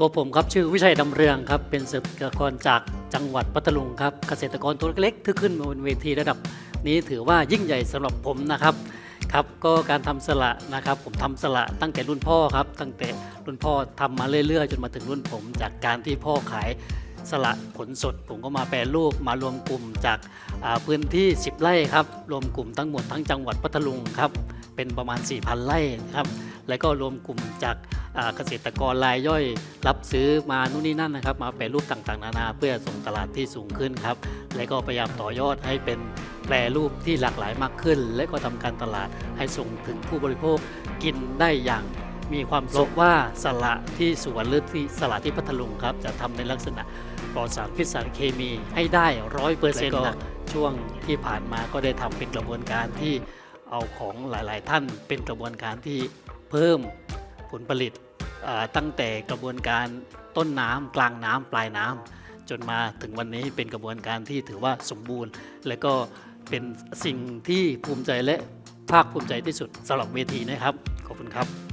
ตัวผมครับชื่อวิชัยดำเรืองครับเป็นเกษตรกรจากจังหวัดพัทลุงครับเกษตรกรตัวเล็กที่ขึ้นมาบนเวทีระดับ นี้ถือว่ายิ่งใหญ่สำหรับผมนะครับครับก็การทำสละนะครับ ผมทำสละตั้งแต่รุ่นพ่อครับ ตั้งแต่รุ่นพ่อทำมาเรื่อยๆ จนมาถึงรุ่นผม จากการที่พ่อขายสละผลสด ผมก็มาแปรรูปมารวมกลุ่มจากาพื้นที่ 10 ไร่ครับ รวมกลุ่มทั้งหมดทั้งจังหวัดพัทลุงครับเป็นประมาณ 4,000 ไร่ครับ แล้วก็รวมกลุ่มจากอ่าเกษตรกรรายย่อย รับซื้อมานู่นนี่นั่นนะครับ มาแปรรูปต่างๆ นานาเพื่อส่งตลาดที่สูงขึ้นครับ และก็พยายามต่อยอดให้เป็นแปรรูปที่หลากหลายมากขึ้น และก็ทำการตลาดให้ส่งถึงผู้บริโภคกินได้อย่างมีความสุขว่าสละที่สวนหรือที่สละที่พัทลุงครับ จะทำในลักษณะปลอดสารพิษสารเคมีให้ได้ร้อยเปอร์เซ็นต์นะช่วงที่ผ่านมาก็ได้ทำเป็นกระบวนการที่เอาของหลาย ๆ ท่านเป็นกระบวนการที่ เพิ่มผลผลิตตั้งแต่กระบวนการต้นน้ำกลางน้ำปลายน้ำจนมาถึงวันนี้เป็นกระบวนการที่ถือว่าสมบูรณ์ และก็เป็นสิ่งที่ภูมิใจและภาคภูมิใจที่สุดสำหรับเวทีนะครับ ขอบคุณครับ